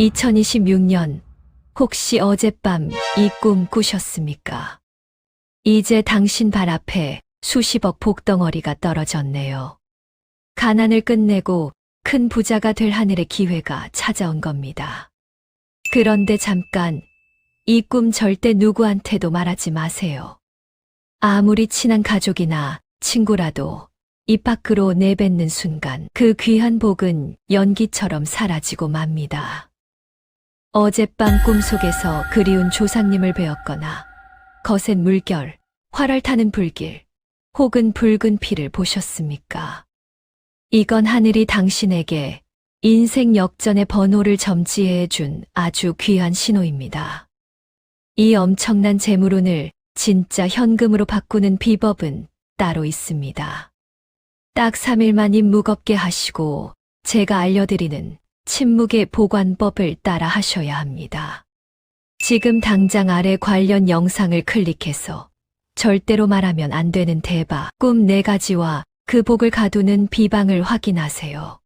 2026년 혹시 어젯밤 이 꿈 꾸셨습니까? 이제 당신 발 앞에 수십억 복덩어리가 떨어졌네요. 가난을 끝내고 큰 부자가 될 하늘의 기회가 찾아온 겁니다. 그런데 잠깐, 이 꿈 절대 누구한테도 말하지 마세요. 아무리 친한 가족이나 친구라도 입 밖으로 내뱉는 순간 그 귀한 복은 연기처럼 사라지고 맙니다. 어젯밤 꿈속에서 그리운 조상님을 배웠거나 거센 물결, 활을 타는 불길, 혹은 붉은 피를 보셨습니까? 이건 하늘이 당신에게 인생 역전의 번호를 점지해 준 아주 귀한 신호입니다. 이 엄청난 재물운을 진짜 현금으로 바꾸는 비법은 따로 있습니다. 딱 3일만 입 무겁게 하시고 제가 알려드리는 침묵의 보관법을 따라 하셔야 합니다. 지금 당장 아래 관련 영상을 클릭해서 절대로 말하면 안 되는 대박 꿈 네 가지와 그 복을 가두는 비방을 확인하세요.